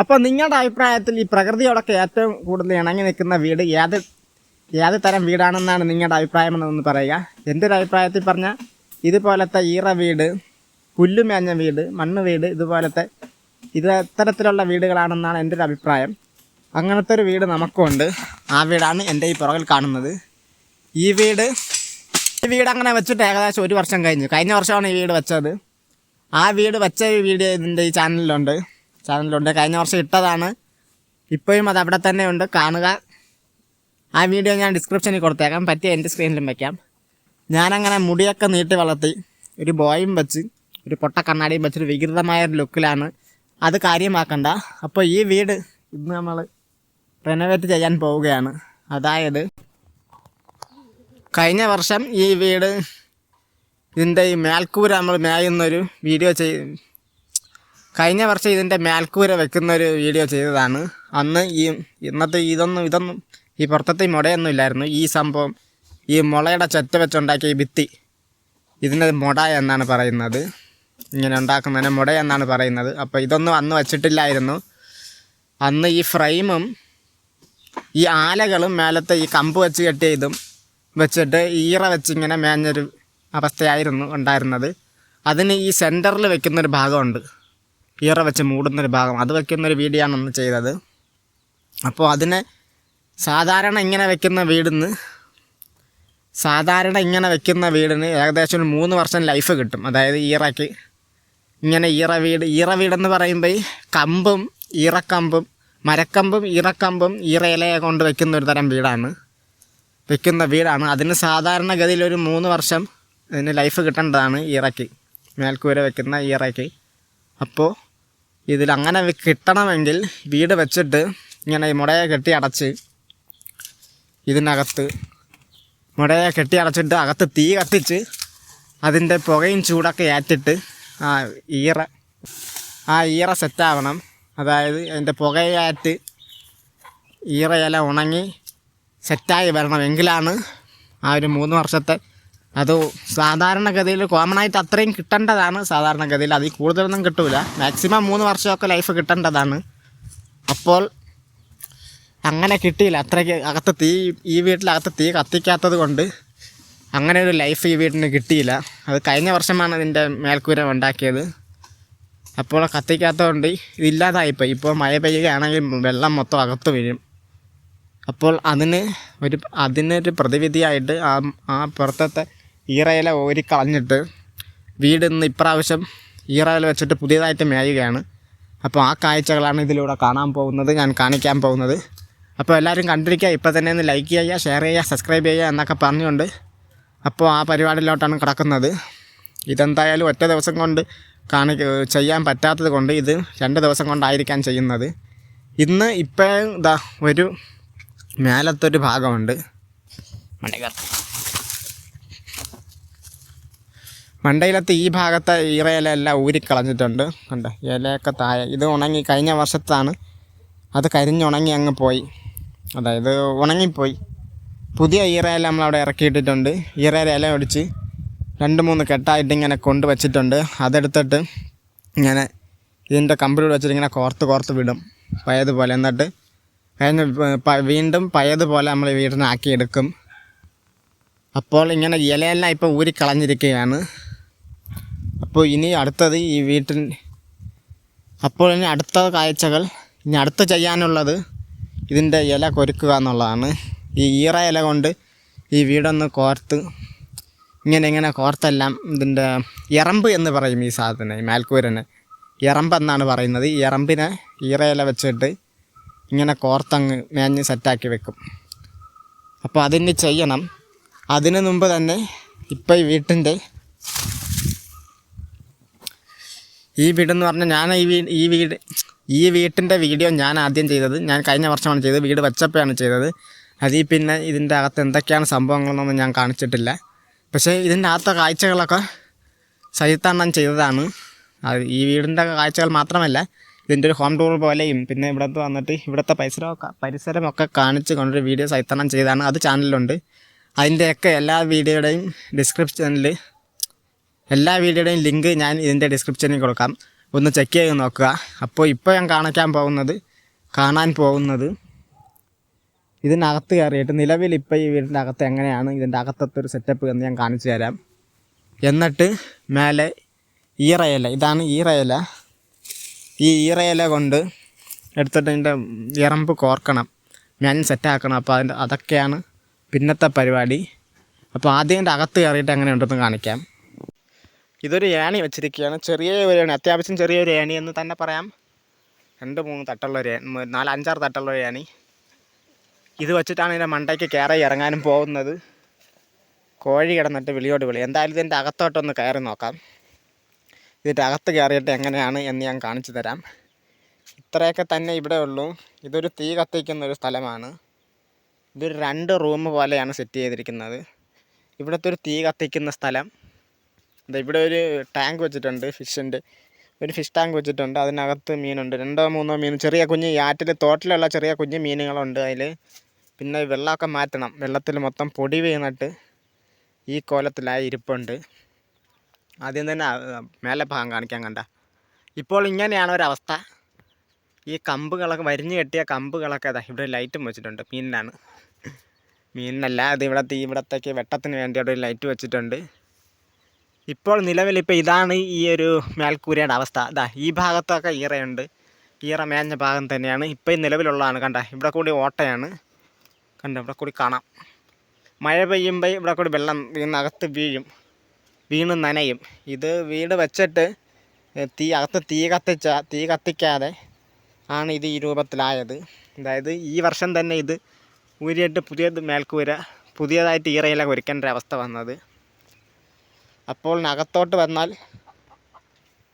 അപ്പോൾ നിങ്ങളുടെ അഭിപ്രായത്തിൽ ഈ പ്രകൃതിയോടൊക്കെ ഏറ്റവും കൂടുതൽ ഇണങ്ങി നിൽക്കുന്ന വീട് ഏത് ഏത് തരം വീടാണെന്നാണ് നിങ്ങളുടെ അഭിപ്രായം എന്നൊന്ന് പറയുക. എന്റെ ഒരു അഭിപ്രായത്തിൽ പറഞ്ഞാൽ ഇതുപോലത്തെ ഈറ വീട് പുല്ലുമേഞ്ഞ വീട് മണ്ണ് വീട് ഇതുപോലത്തെ ഇത് ഇത്തരത്തിലുള്ള വീടുകളാണെന്നാണ് എന്റെ ഒരു അഭിപ്രായം. അങ്ങനത്തെ ഒരു വീട് നമുക്കുണ്ട്. ആ വീടാണ് എന്റെ ഈ പുറകിൽ കാണുന്നത്. ഈ വീട് ഈ വീട് അങ്ങനെ വെച്ചിട്ട് ഏകദേശം ഒരു വർഷം കഴിഞ്ഞു. കഴിഞ്ഞ വർഷമാണ് ഈ വീട് വെച്ചത്. ആ വീട് വെച്ച വീഡിയോ ഇതിന്റെ ഈ ചാനലിലുണ്ട്. ചാനലിലുണ്ട്. കഴിഞ്ഞ വർഷം ഇട്ടതാണ്. ഇപ്പോഴും അത് അവിടെ തന്നെ ഉണ്ട്. കാണുക. ആ വീഡിയോ ഞാൻ ഡിസ്ക്രിപ്ഷനിൽ കൊടുത്തേക്കാം. പറ്റിയ എന്റെ സ്ക്രീനിലും വയ്ക്കാം ഞാനങ്ങനെ മുടിയൊക്കെ നീട്ടി വളർത്തി ഒരു ബോയും വെച്ച് ഒരു പൊട്ട കണ്ണാടിയും വെച്ചൊരു വികൃതമായ ഒരു ലുക്കിലാണ്. അത് കാര്യമാക്കണ്ട. അപ്പോൾ ഈ വീട് ഇന്ന് നമ്മൾ റെനോവേറ്റ് ചെയ്യാൻ പോവുകയാണ്. അതായത് കഴിഞ്ഞ വർഷം ഈ വീട് ഇതിന്റെ ഈ മേൽക്കൂര നമ്മൾ മേയുന്നൊരു വീഡിയോ ചെയ് കഴിഞ്ഞ വർഷം ഇതിന്റെ മേൽക്കൂര വെക്കുന്ന ഒരു വീഡിയോ ചെയ്തതാണ്. അന്ന് ഈ ഇന്നത്തെ ഇതൊന്നും ഇതൊന്നും ഈ പുറത്തത്തെ മുടയൊന്നും ഇല്ലായിരുന്നു. ഈ സംഭവം ഈ മുളയുടെ ചെറ്റ വെച്ചുണ്ടാക്കിയ ഭിത്തി ഇതിന്റെ മുട എന്നാണ് പറയുന്നത്. ഇങ്ങനെ ഉണ്ടാക്കുന്നതിന് മുട എന്നാണ് പറയുന്നത്. അപ്പോൾ ഇതൊന്നും അന്ന് വച്ചിട്ടില്ലായിരുന്നു. അന്ന് ഈ ഫ്രെയിമും ഈ ആലകളും മേലത്തെ ഈ കമ്പ് വെച്ച് കെട്ടിയ ഇതും വെച്ചിട്ട് ഈറ വെച്ചിങ്ങനെ മേഞ്ഞൊരു അവസ്ഥയായിരുന്നു ഉണ്ടായിരുന്നത്. അതിന് ഈ സെന്ററിൽ വെക്കുന്നൊരു ഭാഗമുണ്ട്. ഈറ വെച്ച് മൂടുന്നൊരു ഭാഗം. അത് വെക്കുന്നൊരു വീഡിയോ ആണ് അന്ന് ചെയ്തത്. അപ്പോൾ അതിനെ സാധാരണ ഇങ്ങനെ വെക്കുന്ന വീടിന്ന് സാധാരണ ഇങ്ങനെ വെക്കുന്ന വീടിന് ഏകദേശം ഒരു മൂന്ന് വർഷം ലൈഫ് കിട്ടും. അതായത് ഈറയ്ക്ക് ഇങ്ങനെ ഈറ വീട് ഈറ വീടെന്ന് പറയുമ്പോൾ കമ്പും ഈറക്കമ്പും മരക്കമ്പും ഈറക്കമ്പും ഈറ ഇലയെ കൊണ്ട് വെക്കുന്ന ഒരു തരം വീടാണ്. വെക്കുന്ന വീടാണ്. അതിന് സാധാരണ ഗതിയിൽ ഒരു മൂന്ന് വർഷം ഇതിന് ലൈഫ് കിട്ടേണ്ടതാണ് ഈറയ്ക്ക്. മേൽക്കൂര വെക്കുന്ന ഈറയ്ക്ക്. അപ്പോൾ ഇതിൽ അങ്ങനെ കിട്ടണമെങ്കിൽ വീട് വെച്ചിട്ട് ഇങ്ങനെ മുടയെ കെട്ടി അടച്ച് ഇതിനകത്ത് മുടയെ കെട്ടി അടച്ചിട്ട് അകത്ത് തീ കത്തിച്ച് അതിന്റെ പുകയും ചൂടൊക്കെ ഏറ്റിട്ട് ആ ഈറ ആ ഈറ സെറ്റാവണം. അതായത് അതിന്റെ പുകയാറ്റ് ഈറയില ഉണങ്ങി സെറ്റായി വരണം എങ്കിലാണ് ആ ഒരു മൂന്ന് വർഷത്തെ അത് സാധാരണഗതിയിൽ കോമൺ ആയിട്ട് അത്രയും കിട്ടേണ്ടതാണ് സാധാരണഗതിയിൽ. അതിൽ കൂടുതലൊന്നും കിട്ടൂല. മാക്സിമം മൂന്ന് വർഷമൊക്കെ ലൈഫ് കിട്ടേണ്ടതാണ്. അപ്പോൾ അങ്ങനെ കിട്ടിയില്ല. അത്രയ്ക്ക് അകത്ത് തീ ഈ വീട്ടിലകത്ത് തീ കത്തിക്കാത്തത് കൊണ്ട് അങ്ങനെ ഒരു ലൈഫ് ഈ വീട്ടിന് കിട്ടിയില്ല. അത് കഴിഞ്ഞ വർഷമാണ് ഇതിന്റെ മേൽക്കൂര ഉണ്ടാക്കിയത്. അപ്പോൾ കത്തിക്കാത്തതുകൊണ്ട് ഇതില്ലാതായിപ്പോയി. ഇപ്പോൾ മഴ പെയ്യുകയാണെങ്കിൽ വെള്ളം മൊത്തം അകത്ത് വീഴും. അപ്പോൾ അതിന് ഒരു അതിനൊരു പ്രതിവിധിയായിട്ട് ആ ആ പുറത്തത്തെ ഈറയില ഓരി കളഞ്ഞിട്ട് വീട് ഇന്ന് ഇപ്രാവശ്യം ഈറയില വെച്ചിട്ട് പുതിയതായിട്ട് മേയുകയാണ്. അപ്പോൾ ആ കാഴ്ചകളാണ് ഇതിലൂടെ കാണാൻ പോകുന്നത് ഞാൻ കാണിക്കാൻ പോകുന്നത്. അപ്പോൾ എല്ലാവരും കണ്ടിരിക്കുക ഇപ്പോൾ തന്നെ ഒന്ന് ലൈക്ക് ചെയ്യുക ഷെയർ ചെയ്യുക സബ്സ്ക്രൈബ് ചെയ്യുക എന്നൊക്കെ പറഞ്ഞുകൊണ്ട് അപ്പോൾ ആ പരിപാടിയിലോട്ടാണ് കിടക്കുന്നത്. ഇതെന്തായാലും ഒറ്റ ദിവസം കൊണ്ട് കാണി ചെയ്യാൻ പറ്റാത്തത് കൊണ്ട് ഇത് രണ്ട് ദിവസം കൊണ്ടായിരിക്കാൻ ചെയ്യുന്നത്. ഇന്ന് ഇപ്പോഴും ഇതാ ഒരു മേലത്തൊരു ഭാഗമുണ്ട്. മണ്ടയ്ക്കർ മണ്ടയിലത്തെ ഈ ഭാഗത്തെ ഈറയിലെല്ലാം ഊരിക്കളഞ്ഞിട്ടുണ്ട്. കണ്ട? ഇലയൊക്കെ താഴെ. ഇത് ഉണങ്ങി കഴിഞ്ഞ വർഷത്താണ്. അത് കരിഞ്ഞുണങ്ങി അങ്ങ് പോയി. അതായത് ഉണങ്ങിപ്പോയി. പുതിയ ഈറയില നമ്മളവിടെ ഇറക്കിയിട്ടിട്ടുണ്ട്. ഈറയില ഇല ഒടിച്ച് രണ്ട് മൂന്ന് കെട്ടായിട്ട് ഇങ്ങനെ കൊണ്ട് വച്ചിട്ടുണ്ട്. അതെടുത്തിട്ട് ഇങ്ങനെ ഇതിന്റെ കമ്പിളിൽ വെച്ചിട്ട് ഇങ്ങനെ കോർത്ത് കോർത്ത് വിടും. പഴയതുപോലെ എന്നിട്ട് കഴിഞ്ഞ് വീണ്ടും പഴയതുപോലെ നമ്മൾ വീടിനാക്കിയെടുക്കും അപ്പോൾ ഇങ്ങനെ ഇലയെല്ലാം ഇപ്പോൾ ഊരിക്കളഞ്ഞിരിക്കുകയാണ്. അപ്പോൾ ഇനി അടുത്തത് ഈ വീട്ടിൽ അപ്പോൾ ഇനി അടുത്ത കാഴ്ചകൾ ഇനി അടുത്ത് ചെയ്യാനുള്ളത് ഇതിന്റെ ഇല കൊരുക്കുക എന്നുള്ളതാണ്. ഈ ഈറ ഇല കൊണ്ട് ഈ വീടൊന്ന് കോർത്ത് ഇങ്ങനെ ഇങ്ങനെ കോർത്തെല്ലാം ഇതിന്റെ ഇറമ്പ് എന്ന് പറയും ഈ സാധനം ഈ മേൽക്കൂരനെ. ഇറമ്പ് എന്നാണ് പറയുന്നത്. ഈ ഇറമ്പിനെ ഈറ ഇല വെച്ചിട്ട് ഇങ്ങനെ കോർത്തങ്ങ് മേഞ്ഞ് സെറ്റാക്കി വെക്കും. അപ്പോൾ അതിന് ചെയ്യണം. അതിന് മുമ്പ് തന്നെ ഇപ്പോൾ ഈ വീട്ടിന്റെ ഈ വീടെന്ന് പറഞ്ഞാൽ ഞാൻ ഈ വീട് ഈ വീട് ഈ വീട്ടിന്റെ വീഡിയോ ഞാൻ ആദ്യം ചെയ്തത് ഞാൻ കഴിഞ്ഞ വർഷമാണ് ചെയ്തത് വീട് വെച്ചപ്പോഴാണ് ചെയ്തത്. അതിൽ പിന്നെ ഇതിന്റെ അകത്ത് എന്തൊക്കെയാണ് സംഭവങ്ങളെന്നൊന്നും ഞാൻ കാണിച്ചിട്ടില്ല. പക്ഷേ ഇതിന്റെ അകത്തെ കാഴ്ചകളൊക്കെ സഹിത്താണ്ണം ചെയ്തതാണ്. അത് ഈ വീടിന്റെ കാഴ്ചകൾ മാത്രമല്ല ഇതിന്റെ ഒരു ഹോം ടൂർ പോലെയും പിന്നെ ഇവിടത്ത് വന്നിട്ട് ഇവിടുത്തെ പരിസരമൊക്കെ പരിസരമൊക്കെ കാണിച്ച് കൊണ്ടൊരു വീഡിയോ സൈത്തണ്ണം ചെയ്തതാണ്. അത് ചാനലിലുണ്ട് അതിന്റെയൊക്കെ എല്ലാ വീഡിയോയുടെയും ഡിസ്ക്രിപ്ഷനിൽ എല്ലാ വീഡിയോയുടെയും ലിങ്ക് ഞാൻ ഇതിന്റെ ഡിസ്ക്രിപ്ഷനിൽ കൊടുക്കാം. ഒന്ന് ചെക്ക് ചെയ്ത് നോക്കുക. അപ്പോൾ ഇപ്പോൾ ഞാൻ കാണിക്കാൻ പോകുന്നത് കാണാൻ പോകുന്നത് ഇതിനകത്ത് കയറിയിട്ട് നിലവിൽ ഇപ്പോൾ ഈ വീടിന്റെ അകത്ത് എങ്ങനെയാണ് ഇതിന്റെ അകത്തത്തെ ഒരു സെറ്റപ്പ് എന്ന് ഞാൻ കാണിച്ചു തരാം. എന്നിട്ട് മേലെ ഈറയില ഇതാണ് ഈറയില. ഈ ഈറയില കൊണ്ട് എടുത്തിട്ട് ഇതിന്റെ ഇറമ്പ് കോർക്കണം. ഞാൻ സെറ്റാക്കണം അപ്പോൾ അതിന്റെ അതൊക്കെയാണ് പിന്നത്തെ പരിപാടി. അപ്പോൾ ആദ്യം ഇതിന്റെ അകത്ത് കയറിയിട്ട് എങ്ങനെ ഉണ്ടെന്ന് കാണിക്കാം. ഇതൊരു ഏണി വെച്ചിരിക്കുകയാണ്. ചെറിയ ഒരു ഏണി അത്യാവശ്യം ചെറിയൊരു ഏണി എന്ന് തന്നെ പറയാം. രണ്ട് മൂന്ന് തട്ടുള്ള ഒരു നാല് അഞ്ചാറ് തട്ടുള്ള ഒരു ഏണി. ഇത് വെച്ചിട്ടാണ് ഇതിന്റെ മണ്ടയ്ക്ക് കയറി ഇറങ്ങാനും പോകുന്നത്. കോഴി കിടന്നിട്ട് വിളിയോട് വിളി. എന്തായാലും ഇതിന്റെ അകത്തോട്ടൊന്ന് കയറി നോക്കാം. ഇതിന്റെ അകത്ത് കയറിയിട്ട് എങ്ങനെയാണ് എന്ന് ഞാൻ കാണിച്ചു തരാം. ഇത്രയൊക്കെ തന്നെ ഇവിടെ ഉള്ളൂ. ഇതൊരു തീ കത്തിക്കുന്ന ഒരു സ്ഥലമാണ്. ഇതൊരു രണ്ട് റൂം പോലെയാണ് സെറ്റ് ചെയ്തിരിക്കുന്നത്. ഇവിടുത്തെ ഒരു തീ കത്തിക്കുന്ന സ്ഥലം. ഇവിടെ ഒരു ടാങ്ക് വെച്ചിട്ടുണ്ട് ഫിഷിന്റെ ഒരു ഫിഷ് ടാങ്ക് വെച്ചിട്ടുണ്ട്. അതിനകത്ത് മീനുണ്ട്. രണ്ടോ മൂന്നോ മീൻ ചെറിയ കുഞ്ഞ് ആറ്റിൽ തോട്ടിലുള്ള ചെറിയ കുഞ്ഞ് മീനുകളുണ്ട് അതിൽ പിന്നെ വെള്ളമൊക്കെ മാറ്റണം. വെള്ളത്തിൽ മൊത്തം പൊടി വീണിട്ട് ഈ കോലത്തിലായി ഇരിപ്പുണ്ട്. ആദ്യം തന്നെ മേലെ ഭാഗം കാണിക്കാൻ കണ്ട. ഇപ്പോൾ ഇങ്ങനെയാണ് ഒരവസ്ഥ. ഈ കമ്പുകളൊക്കെ വരിഞ്ഞ് കെട്ടിയ കമ്പുകളൊക്കെ അതാ ഇവിടെ ലൈറ്റും വെച്ചിട്ടുണ്ട്. മീനിനാണ് മീനിനല്ല അത് ഇവിടത്തെ ഇവിടത്തേക്ക് വെട്ടത്തിന് വേണ്ടി അവിടെ ഒരു ലൈറ്റ് വെച്ചിട്ടുണ്ട്. ഇപ്പോൾ നിലവിൽ ഇപ്പോൾ ഇതാണ് ഈ ഒരു മേൽക്കൂരയുടെ അവസ്ഥ. ഇതാ ഈ ഭാഗത്തൊക്കെ ഈറയുണ്ട്. ഈറ മേഞ്ഞ ഭാഗം തന്നെയാണ്. ഇപ്പോൾ ഈ നിലവിലുള്ളതാണ്. കണ്ട ഇവിടെ കൂടി ഓട്ടയാണ്. കണ്ട ഇവിടെ കൂടി കാണാം. മഴ പെയ്യുമ്പോൾ ഇവിടെ കൂടി വെള്ളം വീണകത്ത് വീഴും. വീണ് നനയും. ഇത് വീട് വെച്ചിട്ട് തീ അകത്ത് തീ കത്തിച്ച തീ കത്തിക്കാതെ ആണ് ഇത് ഈ രൂപത്തിലായത്. അതായത് ഈ വർഷം തന്നെ ഇത് ഊരിയിട്ട് പുതിയത് മേൽക്കൂര പുതിയതായിട്ട് ഈറയിലൊക്കെ ഒരുക്കേണ്ട ഒരു അവസ്ഥ വന്നത്. അപ്പോൾ അകത്തോട്ട് വന്നാൽ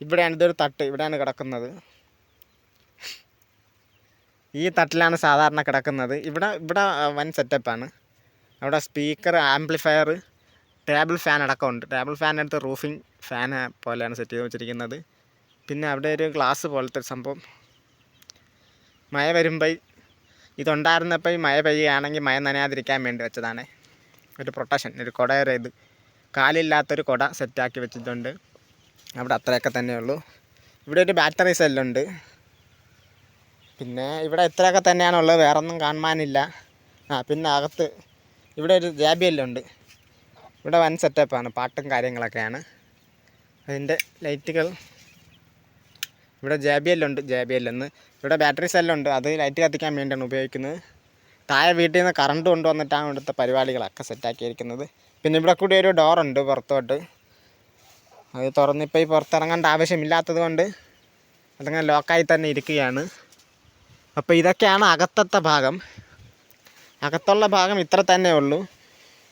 ഇവിടെയാണ് ഇതൊരു തട്ട് ഇവിടെയാണ് കിടക്കുന്നത്. ഈ തട്ടിലാണ് സാധാരണ കിടക്കുന്നത്. ഇവിടെ ഇവിടെ വൻ സെറ്റപ്പാണ് അവിടെ സ്പീക്കർ ആംപ്ലിഫയർ ടേബിൾ ഫാൻ അടക്കമുണ്ട്. ടേബിൾ ഫാൻ എടുത്ത് റൂഫിംഗ് ഫാൻ പോലെയാണ് സെറ്റ് ചെയ്ത് വെച്ചിരിക്കുന്നത്. പിന്നെ അവിടെ ഒരു ഗ്ലാസ് പോലത്തെ ഒരു സംഭവം. മഴ വരുമ്പോൾ ഇതുണ്ടായിരുന്നപ്പോൾ ഈ മഴ പെയ്യുകയാണെങ്കിൽ മഴ നനയാതിരിക്കാൻ വേണ്ടി വെച്ചതാണ്. ഒരു പ്രൊട്ടക്ഷൻ ഒരു കുടയൊരു ഇത്. കാലില്ലാത്തൊരു കുട സെറ്റാക്കി വെച്ചിട്ടുണ്ട്. അവിടെ അത്രയൊക്കെ തന്നെയുള്ളൂ ഇവിടെ ഒരു ബാറ്ററി സെല്ലുണ്ട്. പിന്നെ ഇവിടെ ഇത്രയൊക്കെ തന്നെയാണുള്ളത് വേറെ ഒന്നും കാണാനില്ല ആ പിന്നെ അകത്ത് ഇവിടെ ഒരു ജാബിയല്ലുണ്ട് ഇവിടെ വൻ സെറ്റപ്പാണ്. പാട്ടും കാര്യങ്ങളൊക്കെയാണ്. അതിന്റെ ലൈറ്റുകൾ ഇവിടെ ജെ ബി എല്ലുണ്ട് ജെ ബി എന്ന് ഇവിടെ ബാറ്ററി സെല്ലുണ്ട്. അത് ലൈറ്റ് കത്തിക്കാൻ വേണ്ടിയാണ് ഉപയോഗിക്കുന്നത്. താഴെ വീട്ടിൽ നിന്ന് കറണ്ട് കൊണ്ടുവന്നിട്ടാണ് ഇവിടുത്തെ പരിപാടികളൊക്കെ സെറ്റാക്കിയിരിക്കുന്നത്. പിന്നെ ഇവിടെ കൂടി ഒരു ഡോറുണ്ട് പുറത്തോട്ട്. അത് തുറന്നിപ്പോൾ ഈ പുറത്തിറങ്ങേണ്ട ആവശ്യമില്ലാത്തത് കൊണ്ട് അതങ്ങനെ ലോക്കായി തന്നെ ഇരിക്കുകയാണ്. അപ്പോൾ ഇതൊക്കെയാണ് അകത്തത്തെ ഭാഗം. അകത്തുള്ള ഭാഗം ഇത്ര തന്നെ ഉള്ളൂ.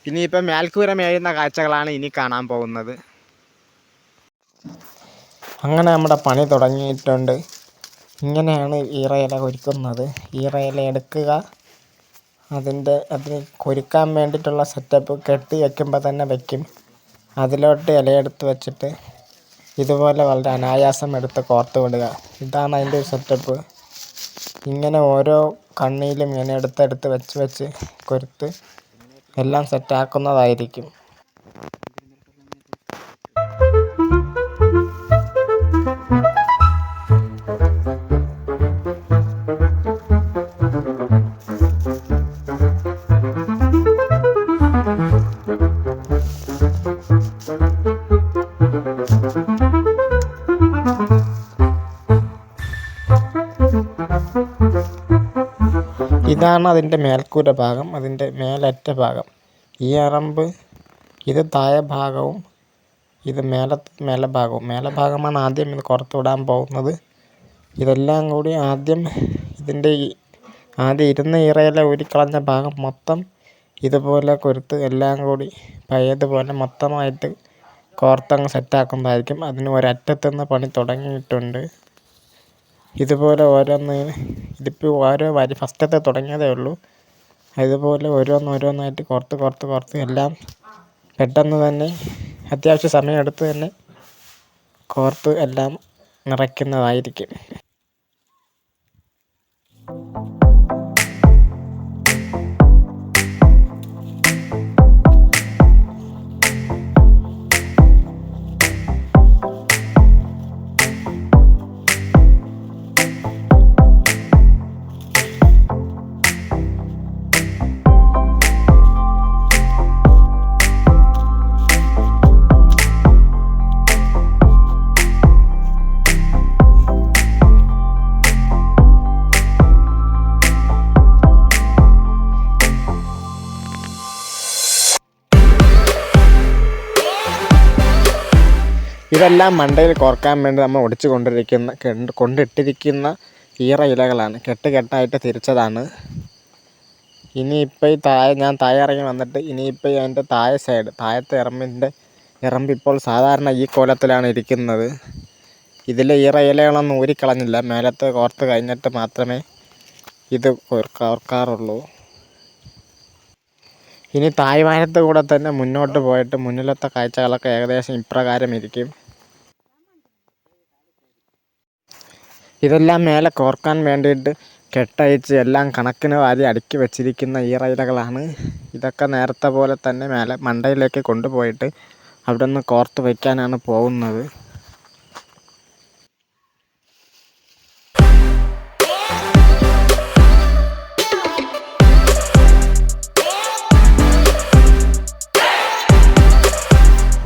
ഇനിയിപ്പോൾ മേൽക്കൂര മേയുന്ന കാഴ്ചകളാണ് ഇനി കാണാൻ പോകുന്നത്. അങ്ങനെ നമ്മുടെ പണി തുടങ്ങിയിട്ടുണ്ട്. ഇങ്ങനെയാണ് ഈറയില ഒരുക്കുന്നത്. ഈറയില എടുക്കുക. അതിന്റെ അതിന് കൊരുക്കാൻ വേണ്ടിയിട്ടുള്ള സെറ്റപ്പ് കെട്ടി വയ്ക്കുമ്പോൾ തന്നെ വയ്ക്കും അതിലോട്ട് ഇലയെടുത്ത് വെച്ചിട്ട് ഇതുപോലെ വളരെ അനായാസം എടുത്ത് കോർത്ത് വിടുക. ഇതാണ് അതിന്റെ ഒരു സെറ്റപ്പ് ഇങ്ങനെ ഓരോ കണ്ണിയിലും ഇങ്ങനെ എടുത്തെടുത്ത് വെച്ച് വെച്ച് കൊരുത്ത് എല്ലാം സെറ്റാക്കുന്നതായിരിക്കും ഇതാണ് അതിന്റെ മേൽക്കൂര ഭാഗം അതിന്റെ മേലറ്റ ഭാഗം. ഈ അറമ്പ് ഇത് താഴെ ഭാഗവും ഇത് മേല മേലെ ഭാഗവും. മേലെ ഭാഗമാണ് ആദ്യം ഇത് പുറത്ത് വിടാൻ പോകുന്നത്. ഇതെല്ലാം കൂടി ആദ്യം ഇതിന്റെ ഈ ആദ്യം ഇരുന്ന ഇറയിലെ ഊരിക്കളഞ്ഞ ഭാഗം മൊത്തം ഇതുപോലെ കൊരുത്ത് എല്ലാം കൂടി പഴയതുപോലെ മൊത്തമായിട്ട് കോർത്തങ്ങ് സെറ്റാക്കുന്നതായിരിക്കും അതിന് ഒരറ്റത്തുനിന്ന് പണി തുടങ്ങിയിട്ടുണ്ട്. ഇതുപോലെ ഓരോന്ന് ഇതിപ്പോൾ ഓരോ വരി ഫസ്റ്റത്തെ തുടങ്ങിയതേ ഉള്ളൂ. അതുപോലെ ഓരോന്ന് ഓരോന്നായിട്ട് കോർത്ത് കോർത്ത് കോർത്ത് എല്ലാം പെട്ടെന്ന് തന്നെ അത്യാവശ്യം സമയമെടുത്ത് തന്നെ കോർത്ത് എല്ലാം നിറയ്ക്കുന്നതായിരിക്കും. ഇതെല്ലാം മണ്ടയിൽ കോർക്കാൻ വേണ്ടി നമ്മൾ ഒടിച്ചു കൊണ്ടിരിക്കുന്ന കണ്ട് കൊണ്ടിട്ടിരിക്കുന്ന ഈറ ഇലകളാണ്. കെട്ട് കെട്ടായിട്ട് തിരിച്ചതാണ്. ഇനിയിപ്പോൾ ഈ താഴെ ഞാൻ താഴെ ഇറങ്ങി വന്നിട്ട് ഇനിയിപ്പോൾ അതിന്റെ താഴെ സൈഡ് താഴത്തെ ഇറമ്പിന്റെ ഇറമ്പ് ഇപ്പോൾ സാധാരണ ഈ കോലത്തിലാണ് ഇരിക്കുന്നത്. ഇതിലെ ഈറ ഇലകളൊന്നും ഊരിക്കളഞ്ഞില്ല. മേലത്തെ കോർത്ത് കഴിഞ്ഞിട്ട് മാത്രമേ ഇത് കോർക്ക- കോർക്കാറുള്ളൂ ഇനി തായ്വാനത്ത് കൂടെ തന്നെ മുന്നോട്ട് പോയിട്ട് മുന്നിലത്തെ കാഴ്ചകളൊക്കെ ഏകദേശം ഇപ്രകാരം ഇരിക്കും. ഇതെല്ലാം മേലെ കോർക്കാൻ വേണ്ടിയിട്ട് കെട്ടയച്ച് എല്ലാം കണക്കിന് വാരി അടുക്കി വെച്ചിരിക്കുന്ന ഈറയിലകളാണ് ഇതൊക്കെ നേരത്തെ പോലെ തന്നെ മേലെ മണ്ടയിലേക്ക് കൊണ്ടുപോയിട്ട് അവിടെ നിന്ന് കോർത്ത് വയ്ക്കാനാണ് പോകുന്നത്.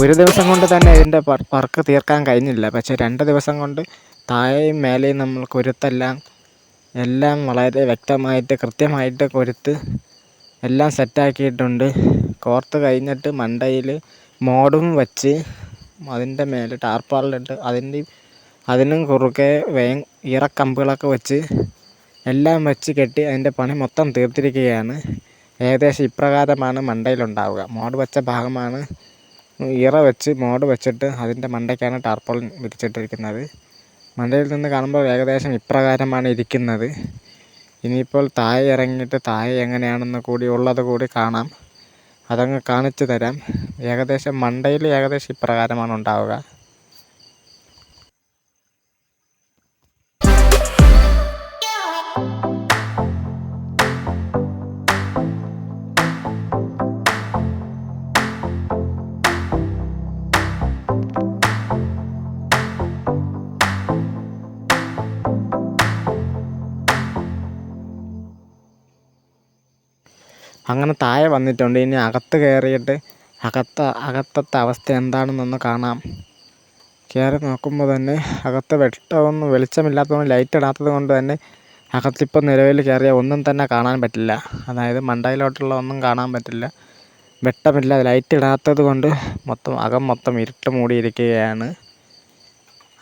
ഒരു ദിവസം കൊണ്ട് തന്നെ ഇതിന്റെ വർക്ക് തീർക്കാൻ കഴിഞ്ഞില്ല. പക്ഷേ രണ്ട് ദിവസം കൊണ്ട് താഴെയും മേലെയും നമ്മൾ കൊരുത്തെല്ലാം എല്ലാം വളരെ വ്യക്തമായിട്ട് കൃത്യമായിട്ട് കൊരുത്ത് എല്ലാം സെറ്റാക്കിയിട്ടുണ്ട്. കോർത്ത് കഴിഞ്ഞിട്ട് മണ്ടയിൽ മോഡും വച്ച് അതിന്റെ മേലെ ടാർപ്പാളിലിട്ട് അതിന്റെ അതിനും കുറുകെ വേ ഈറക്കമ്പുകളൊക്കെ വെച്ച് എല്ലാം വെച്ച് കെട്ടി അതിന്റെ പണി മൊത്തം തീർത്തിരിക്കുകയാണ്. ഏകദേശം ഇപ്രകാരമാണ് മണ്ടയിലുണ്ടാവുക. മോഡ് വെച്ച ഭാഗമാണ് ഈറ വെച്ച് മോഡ് വെച്ചിട്ട് അതിന്റെ മണ്ടയ്ക്കാണ് ടാർപ്പോളിൻ വിരിച്ചിട്ടിരിക്കുന്നത്. മണ്ടയിൽ നിന്ന് കാണുമ്പോൾ ഏകദേശം ഇപ്രകാരമാണ് ഇരിക്കുന്നത്. ഇനിയിപ്പോൾ താഴെ ഇറങ്ങിയിട്ട് താഴെ എങ്ങനെയാണെന്ന് കൂടി ഉള്ളത് കൂടി കാണാം. അതങ്ങ് കാണിച്ചു തരാം. ഏകദേശം മണ്ടയിൽ ഏകദേശം ഇപ്രകാരമാണ് ഉണ്ടാവുക. അങ്ങനെ താഴെ വന്നിട്ടുണ്ട്. ഇനി അകത്ത് കയറിയിട്ട് അകത്ത അകത്തത്തെ അവസ്ഥ എന്താണെന്നൊന്ന് കാണാം. കയറി നോക്കുമ്പോൾ തന്നെ അകത്ത് വെട്ടമൊന്നും വെളിച്ചമില്ലാത്തതുകൊണ്ട് ലൈറ്റ് ഇടാത്തത് കൊണ്ട് തന്നെ അകത്തിപ്പോൾ നിലവിൽ കയറിയ ഒന്നും തന്നെ കാണാൻ പറ്റില്ല. അതായത് മണ്ടയിലോട്ടുള്ള ഒന്നും കാണാൻ പറ്റില്ല. വെട്ടമില്ല ലൈറ്റ് ഇടാത്തത് കൊണ്ട് മൊത്തം അകം മൊത്തം ഇരുട്ട് മൂടിയിരിക്കുകയാണ്.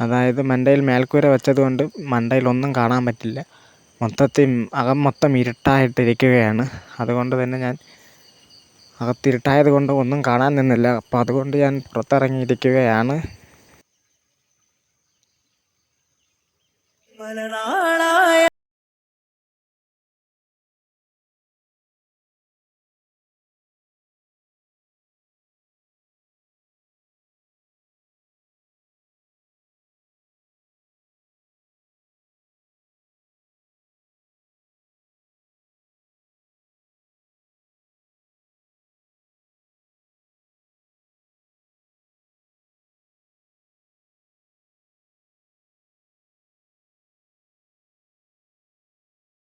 അതായത് മണ്ടയിൽ മേൽക്കൂര വെച്ചത് കൊണ്ട് മണ്ടയിൽ ഒന്നും കാണാൻ പറ്റില്ല. മൊത്തത്തിൽ അകം മൊത്തം ഇരുട്ടായിട്ടിരിക്കുകയാണ്. അതുകൊണ്ട് തന്നെ ഞാൻ അകത്തിരുട്ടായത് കൊണ്ട് ഒന്നും കാണാൻ നിന്നില്ല. അപ്പോൾ അതുകൊണ്ട് ഞാൻ പുറത്തിറങ്ങിയിരിക്കുകയാണ്. മലനാളായ